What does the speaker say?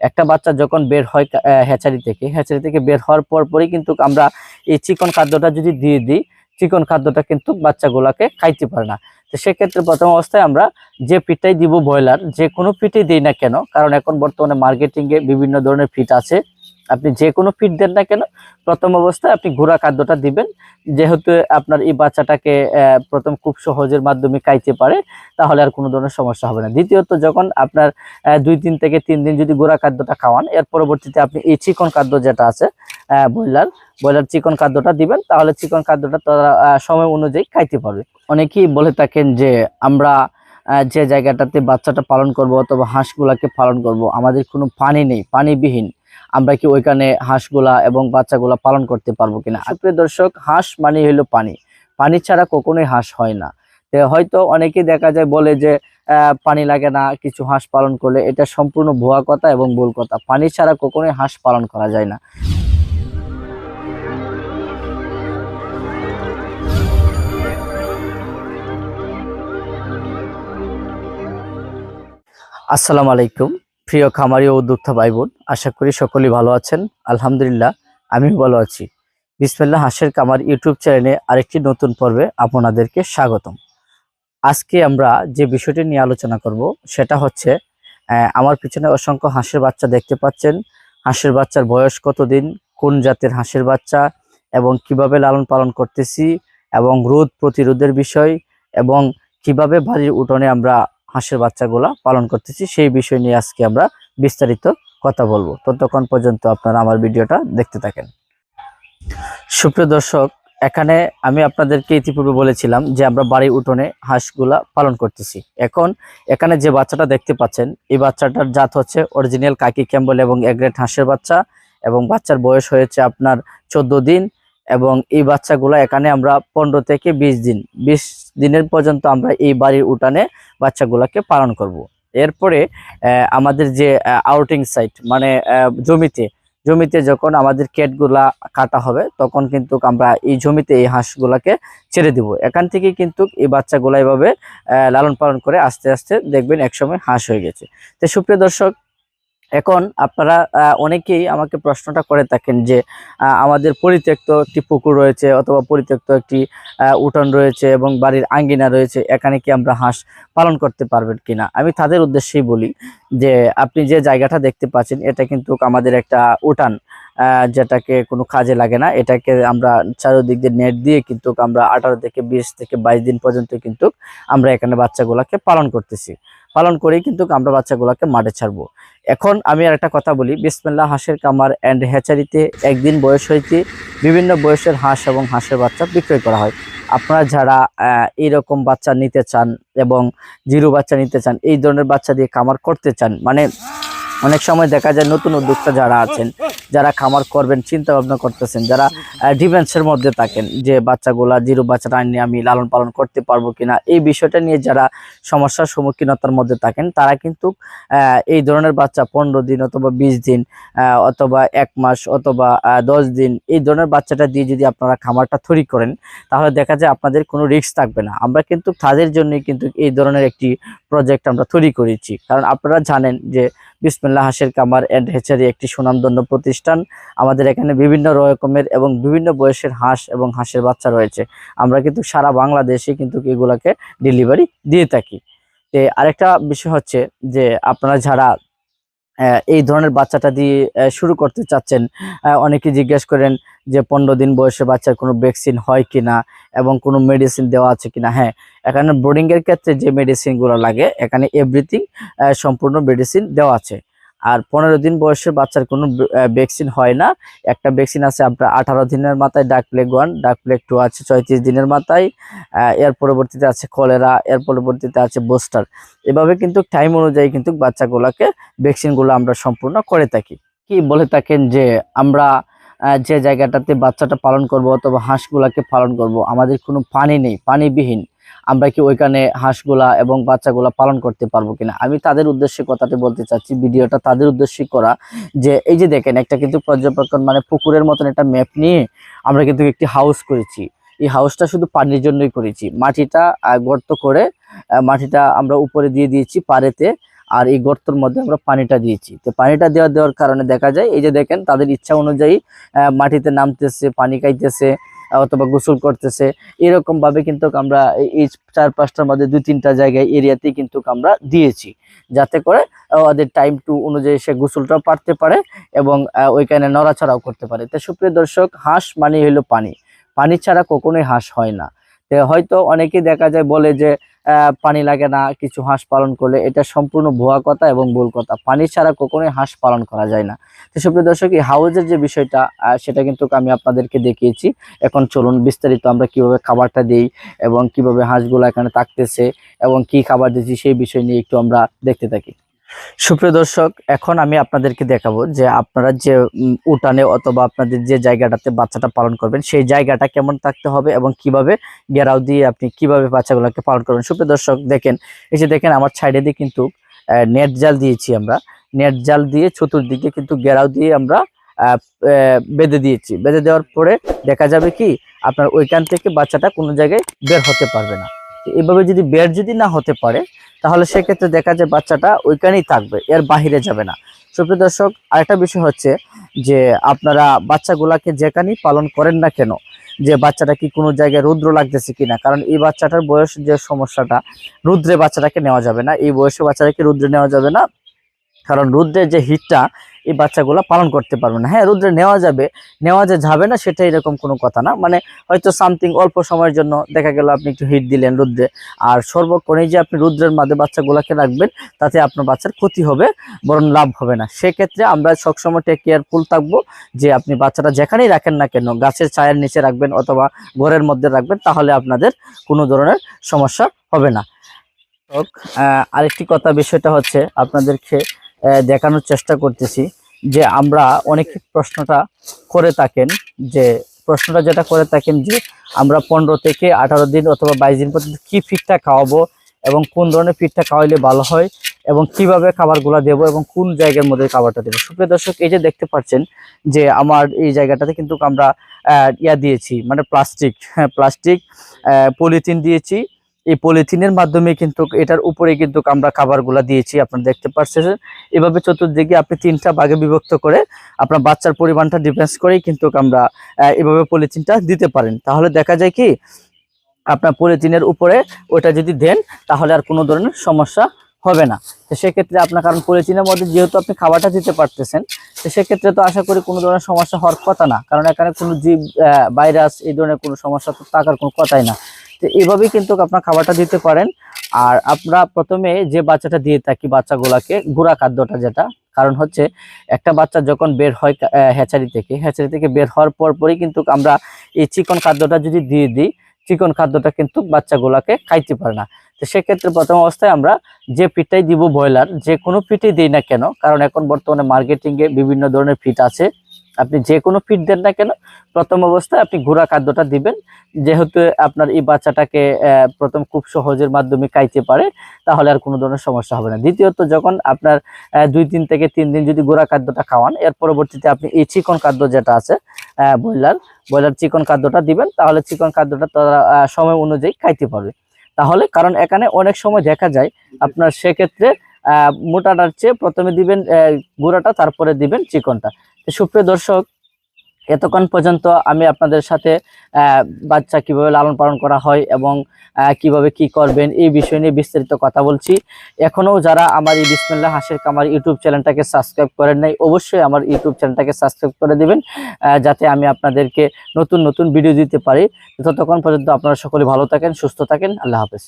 একটা বাচ্চা যখন বের হয় হ্যাচারি থেকে হ্যাচারি থেকে বের হওয়ার পর পরই কিন্তু আমরা এই চিকন খাদ্যটা যদি দিয়ে দিই, চিকন খাদ্যটা কিন্তু বাচ্চাগুলোকে খাইতে পারে না। তো সেক্ষেত্রে প্রথম অবস্থায় আমরা যে পিঠটাই দিব ব্রয়লার, যে কোনো ফিটই দিই না কেন, কারণ এখন বর্তমানে মার্কেটিংয়ে বিভিন্ন ধরনের ফিট আছে। আপনি যে কোনো ফিট দেন না কেন, প্রথম অবস্থায় আপনি ঘোড়া খাদ্যটা দিবেন। যেহেতু আপনার এই বাচ্চাটাকে প্রথম খুব সহজের মাধ্যমে খাইতে পারে, তাহলে আর কোনো ধরনের সমস্যা হবে না। দ্বিতীয়ত, যখন আপনার দুই দিন থেকে তিন দিন যদি গোড়া খাদ্যটা খাওয়ান, এর পরবর্তীতে আপনি এই চিকন খাদ্য যেটা আছে ব্রয়লার ব্রয়লার চিকন খাদ্যটা দিবেন, তাহলে চিকন খাদ্যটা তারা সময় অনুযায়ী খাইতে পারবে। অনেকেই বলে থাকেন যে, আমরা যে জায়গাটাতে বাচ্চাটা পালন করব অথবা হাঁসগুলাকে পালন করব, আমাদের কোনো পানি নেই, পানিবিহীন। আমরা কি ওইখানে হাঁসগুলা এবং বাচ্চাগুলা পালন করতে পারব কিনা? সুপ্রিয় দর্শক, হাঁস মানে হলো পানি। পানি ছাড়া কখনোই হাঁস হয় না। হয়তো অনেকেই দেখা যায় বলে যে পানি লাগে না, কিছু হাঁস পালন করলে এটা সম্পূর্ণ ভুয়া কথা এবং ভুল কথা। পানি ছাড়া কখনোই হাঁস পালন করা যায় না। আসসালামু আলাইকুম। প্রিয় খামারি ও উদ্যোক্তা ভাই বোন আশা করি সকলেই ভালো আছেন। আলহামদুলিল্লাহ, আমিও ভালো আছি। বিসমিল্লাহ হাঁসের কামার ইউটিউব চ্যানেলে আরেকটি নতুন পর্বে আপনাদেরকে স্বাগতম। আজকে আমরা যে বিষয়টি নিয়ে আলোচনা করব, সেটা হচ্ছে আমার পিছনে অসংখ্য হাঁসের বাচ্চা দেখতে পাচ্ছেন। হাঁসের বাচ্চার বয়স কতদিন, কোন জাতের হাঁসের বাচ্চা, এবং কীভাবে লালন পালন করতেছি, এবং রোদ প্রতিরোধের বিষয়, এবং কীভাবে বাড়ির উঠোনে আমরা হাঁসের বাচ্চাগুলা পালন করতেছি। সেই বিষয় নিয়ে আজকে আমরা বিস্তারিত কথা বলব। ততক্ষণ পর্যন্ত আপনারা আমার ভিডিওটা দেখতে থাকেন। সুপ্রিয় দর্শক, এখানে আমি আপনাদেরকে ইতিপূর্বে বলেছিলাম যে আমরা বাড়ির উঠোনে হাঁসগুলা পালন করতেছি। এখন এখানে যে বাচ্চাটা দেখতে পাচ্ছেন, এই বাচ্চাটার জাত হচ্ছে অরিজিনাল কাকি ক্যাম্বল এবং এগ্রেট হাঁসের বাচ্চা এবং বাচ্চার বয়স হয়েছে আপনার চোদ্দ দিন। এবং এই বাচ্চাগুলো এখানে আমরা পনেরো থেকে বিশ দিন, বিশ দিনের পর্যন্ত আমরা এই বাড়ির উঠানে বাচ্চাগুলোকে পালন করব। এরপরে আমাদের যে আউটিং সাইট মানে জমিতে জমিতে যখন আমাদের কেটগুলা কাটা হবে, তখন কিন্তু আমরা এই জমিতে এই হাঁসগুলাকে ছেড়ে দিব এখান থেকে কিন্তু এই বাচ্চাগুলা এভাবে লালন পালন করে আস্তে আস্তে দেখবেন একসময় হাঁস হয়ে গেছে তো সুপ্রিয় দর্শক এখন আপনারা অনেকেই আমাকে প্রশ্নটা করে থাকেন যে আমাদের পরিত্যক্ত একটি পুকুর রয়েছে অথবা পরিত্যক্ত একটি উঠান রয়েছে এবং বাড়ির আঙ্গিনা রয়েছে, এখানে কি আমরা হাঁস পালন করতে পারবেন কিনা? আমি তাদের উদ্দেশ্যেই বলি যে, আপনি যে জায়গাটা দেখতে পাচ্ছেন, এটা কিন্তু আমাদের একটা উঠান। যেটাকে কোনো কাজে লাগে না, এটাকে আমরা চারিদিক দিয়ে নেট দিয়ে কিন্তু আমরা আঠারো থেকে বিশ থেকে বাইশ দিন পর্যন্ত কিন্তু আমরা এখানে বাচ্চাগুলোকে পালন করতেছি। পালন করেই কিন্তু আমরা বাচ্চাগুলোকে মাঠে ছাড়বো। এখন আমি আর একটা কথা বলি, বিসমিল্লাহ হাঁসের কামার অ্যান্ড হ্যাচারিতে একদিন বয়স হইতে বিভিন্ন বয়সের হাঁস এবং হাঁসের বাচ্চা বিক্রয় করা হয়। আপনারা যারা এইরকম বাচ্চা নিতে চান এবং জিরো বাচ্চা নিতে চান, এই ধরনের বাচ্চা দিয়ে কামার করতে চান মানে অনেক সময় দেখা যায় নতুন উদ্যোক্তা যারা আছেন যারা খামার করবেন চিন্তা ভাবনা করতেছেন যারা ডিফেন্সের মধ্যে থাকেন যে বাচ্চাগুলা জিরো বাচ্চাটা নিয়ে আমি লালন পালন করতে পারব কিনা এই বিষয়টা নিয়ে যারা সমস্যার সম্মুখীনতার মধ্যে থাকেন তারা কিন্তু এই ধরনের বাচ্চা পনেরো দিন অথবা বিশ দিন অথবা এক মাস অথবা দশ দিন এই ধরনের বাচ্চাটা দিয়ে যদি আপনারা খামারটা তৈরি করেন তাহলে দেখা যায় আপনাদের কোনো রিস্ক থাকবে না। আমরা কিন্তু তাদের জন্যই কিন্তু এই ধরনের একটি প্রজেক্ট আমরা তৈরি করেছি। কারণ আপনারা জানেন যে বিসমিল্লা হাসির কামার অ্যান্ড হেচারি একটি সুনামধন্য প্রতিষ্ঠান। আমাদের এখানে বিভিন্ন রকমের এবং বিভিন্ন বয়সের হাঁস এবং হাঁসের বাচ্চা রয়েছে। আমরা কিন্তু সারা বাংলাদেশে কিন্তু এগুলাকে ডেলিভারি দিয়ে থাকি। তে আরেকটা বিষয় হচ্ছে যে আপনারা যারা এই ধরনের বাচ্চাটা দিয়ে শুরু করতে চাচ্ছেন অনেকে জিজ্ঞেস করেন যে পনেরো দিন বয়সে বাচ্চার কোনো ভ্যাকসিন হয় কি না এবং কোনো মেডিসিন দেওয়া আছে কি না হ্যাঁ এখানে বোর্ডিংয়ের ক্ষেত্রে যে মেডিসিনগুলো লাগে, এখানে এভরিথিং সম্পূর্ণ মেডিসিন দেওয়া আছে। আর পনেরো দিন বয়সের বাচ্চার কোনো ভ্যাকসিন হয় না। একটা ভ্যাকসিন আছে আপনার আঠারো দিনের মাথায় duck plague one duck plague two আছে ছয়ত্রিশ দিনের মাথায় এর পরবর্তীতে আছে কলেরা এর পরবর্তীতে আছে বুস্টার এভাবে কিন্তু টাইম অনুযায়ী কিন্তু বাচ্চাগুলোকে ভ্যাকসিনগুলো আমরা সম্পূর্ণ করে থাকি। কি বলে থাকেন যে, আমরা যে জায়গাটাতে বাচ্চাটা পালন করব অথবা হাঁসগুলাকে পালন করব, আমাদের কোনো পানি নেই, পানিবিহীন। আমরা কি ওইখানে হাঁসগুলা এবং বাচ্চাগুলা পালন করতে পারব কিনা? আমি তাদের উদ্দেশ্যে কথাটি বলতে চাচ্ছি, ভিডিওটা তাদের উদ্দেশ্যে করা যে, এই যে দেখেন, একটা কিন্তু পর্যবেক্ষণ মানে পুকুরের মতন একটা ম্যাপ নিয়ে আমরা কিন্তু একটি হাউস করেছি। এই হাউসটা শুধু পানির জন্যই করেছি। মাটিটা গর্ত করে মাটিটা আমরা উপরে দিয়ে দিয়েছি পাড়েতে আর এই গর্তর মধ্যে আমরা পানিটা দিয়েছি। তো পানিটা দেওয়া দেওয়ার কারণে দেখা যায়, এই যে দেখেন, তাদের ইচ্ছা অনুযায়ী মাটিতে নামতেছে, পানি খাইতেছে। অথবা গোসল করতেছে, এরকমভাবে কিন্তু আমরা এই- চার পাঁচটার মধ্যে দুই তিনটা জায়গায় এরিয়াতেই কিন্তু আমরা দিয়েছি। যাতে করে ওদের টাইম টু অনুযায়ী সে গোসলটাও পারতে পারে এবং ওইখানে নড়াচড়াও করতে পারে। তো সুপ্রিয় দর্শক, হাঁস মানে হলো পানি। পানি ছাড়া কখনোই হাঁস হয় না। হয়তো অনেকেই দেখা যায় বলে যে পানি লাগে না, কিছু হাঁস পালন করলে এটা সম্পূর্ণ ভুয়া কথা এবং ভুল কথা। পানি ছাড়া কখনোই হাঁস পালন করা যায় না। তো সুপ্রিয় দর্শক, এই হাউজের যে বিষয়টা সেটা কিন্তু আমি আপনাদেরকে দেখিয়েছি। এখন চলুন বিস্তারিত আমরা কীভাবে খাবারটা দিই এবং কীভাবে হাঁসগুলো এখানে থাকতেছে এবং কি খাবার দিচ্ছি সেই বিষয় নিয়ে একটু আমরা দেখতে থাকি। সুপ্রিয় দর্শক, এখন আমি আপনাদেরকে দেখাবো যে আপনারা যে উঠানে অথবা আপনাদের যে জায়গাটাতে বাচ্চাটা পালন করবেন, সেই জায়গাটা কেমন থাকতে হবে এবং কীভাবে গেরাও দিয়ে আপনি কীভাবে বাচ্চাগুলোকে পালন করবেন। সুপ্রিয় দর্শক, দেখেন, এই যে দেখেন আমার সাইডে দিয়ে কিন্তু নেট জাল দিয়েছি আমরা। নেট জাল দিয়ে চতুর্দিকে কিন্তু গেরাও দিয়ে আমরা বেঁধে দিয়েছি। বেঁধে দেওয়ার পরে দেখা যাবে কি, আপনার ওইখান থেকে বাচ্চাটা কোনো জায়গায় বের হতে পারবে না। এভাবে যদি বের যদি না হতে পারে, তাহলে সেক্ষেত্রে দেখা যায় বাচ্চাটা ওইখানেই থাকবে, এর বাহিরে যাবে না। সুপ্রিয় দর্শক, আরেকটা বিষয় হচ্ছে যে আপনারা বাচ্চাগুলাকে যেখানেই পালন করেন না কেন, যে বাচ্চাটা কি কোনো জায়গায় রুদ্র লাগতেছে কিনা, কারণ এই বাচ্চাটার বয়স যে সমস্যাটা, রুদ্রে বাচ্চাটাকে নেওয়া যাবে না। এই বয়সে বাচ্চাটাকে রুদ্রে নেওয়া যাবে না, কারণ রুদ্রের যে হিটটা এই বাচ্চাগুলো পালন করতে পারবে না। হ্যাঁ রুদ্রে নেওয়া যাবে, নেওয়া যে যাবে না সেটা এরকম কোনো কথা না। মানে হয়তো সামথিং অল্প সময়ের জন্য দেখা গেল আপনি একটু হিট দিলেন রুদ্রে। আর সর্বক্ষণেই যে আপনি রুদ্রের মাঝে বাচ্চাগুলোকে রাখবেন, তাতে আপনার বাচ্চার ক্ষতি হবে, বরং লাভ হবে না। সেক্ষেত্রে আমরা সবসময় টেক কেয়ারফুল থাকব যে আপনি বাচ্চাটা যেখানেই রাখেন না কেন, গাছের ছায়ার নিচে রাখবেন অথবা ঘরের মধ্যে রাখবেন, তাহলে আপনাদের কোনো ধরনের সমস্যা হবে না। আরেকটি কথা, বিষয়টা হচ্ছে আপনাদেরকে দেখানোর চেষ্টা করতেছি। যে আমরা অনেক প্রশ্নটা করে থাকেন, যে প্রশ্নটা যেটা করে থাকেন যে আমরা পনেরো থেকে আঠারো দিন অথবা বাইশ দিন পর্যন্ত কী ফিডটা খাওয়াবো এবং কোন ধরনের ফিডটা খাওয়াইলে ভালো হয় এবং কীভাবে খাবারগুলো দেবো এবং কোন জায়গার মধ্যে খাবারটা দেবো। সুপ্রিয় দর্শক, এই যে দেখতে পাচ্ছেন যে আমার এই জায়গাটাতে কিন্তু আমরা ইয়া দিয়েছি মানে প্লাস্টিক হ্যাঁ প্লাস্টিক পলিথিন দিয়েছি এই পলিথিনের মাধ্যমে কিন্তু এটার উপরে কিন্তু আমরা খাবারগুলা দিয়েছি, আপনারা দেখতে পাচ্ছেন এভাবে চতুর্দিকে আপনি তিনটা ভাগে বিভক্ত করে আপনার বাচ্চার পরিমাণটা ডিফেন্স করেই কিন্তু আমরা এভাবে পলিথিনটা দিতে পারেন। তাহলে দেখা যায় কি, আপনার পলিথিনের উপরে ওটা যদি দেন, তাহলে আর কোনো ধরনের সমস্যা হবে না। তো সেক্ষেত্রে আপনার, কারণ পলিথিনের মধ্যে যেহেতু আপনি খাবারটা দিতে পারতেছেন, তো সেক্ষেত্রে তো আশা করি কোনো ধরনের সমস্যা হওয়ার কথা না। কারণ এখানে কোনো জীব ভাইরাস এই ধরনের কোনো সমস্যা তো থাকার কোনো কথাই না। তো এইভাবেই কিন্তু আপনার খাবারটা দিতে পারেন। আর আমরা প্রথমে যে বাচ্চাটা দিয়ে থাকি, বাচ্চাগুলাকে গুঁড়া খাদ্যটা যেটা, কারণ হচ্ছে একটা বাচ্চা যখন বের হয় হ্যাচারি থেকে হ্যাচারি থেকে বের হওয়ার পর পরই কিন্তু আমরা এই চিকন খাদ্যটা যদি দিয়ে দিই, চিকন খাদ্যটা কিন্তু বাচ্চাগুলাকে খাইতে পারে না। তো সেক্ষেত্রে প্রথম অবস্থায় আমরা যে ফিটটাই দিব ব্রয়লার, যে কোনো ফিটই দিই না কেন, কারণ এখন বর্তমানে মার্কেটিংয়ে বিভিন্ন ধরনের ফিট আছে। আপনি যে কোনো ফিট দেন না কেন, প্রথম অবস্থায় আপনি ঘোড়া খাদ্যটা দিবেন। যেহেতু আপনার এই বাচ্চাটাকে প্রথম খুব সহজের মাধ্যমে খাইতে পারে, তাহলে আর কোনো ধরনের সমস্যা হবে না। দ্বিতীয়ত, যখন আপনার দুই দিন থেকে তিন দিন যদি গোড়া খাদ্যটা খাওয়ান, এর পরবর্তীতে আপনি এই চিকন খাদ্য যেটা আছে ব্রয়লার ব্রয়লার চিকন খাদ্যটা দিবেন, তাহলে চিকন খাদ্যটা তারা সময় অনুযায়ী খাইতে পারবে। তাহলে, কারণ এখানে অনেক সময় দেখা যায়, আপনার সেক্ষেত্রে মোটাটার চেয়ে প্রথমে দিবেন গুঁড়াটা, তারপরে দিবেন চিকনটা। সুপ্রিয় দর্শক, এতক্ষণ পর্যন্ত আমি আপনাদের সাথে বাচ্চা কীভাবে লালন পালন করা হয় এবং কীভাবে কি করবেন এই বিষয় নিয়ে বিস্তারিত কথা বলছি। এখনও যারা আমার এই বিসমিল্লাহ হাসির কামার ইউটিউব চ্যানেলটাকে সাবস্ক্রাইব করেন নাই, অবশ্যই আমার ইউটিউব চ্যানেলটাকে সাবস্ক্রাইব করে দিবেন যাতে আমি আপনাদেরকে নতুন নতুন ভিডিও দিতে পারি। ততক্ষণ পর্যন্ত আপনারা সকলে ভালো থাকেন, সুস্থ থাকেন। আল্লাহ হাফেজ।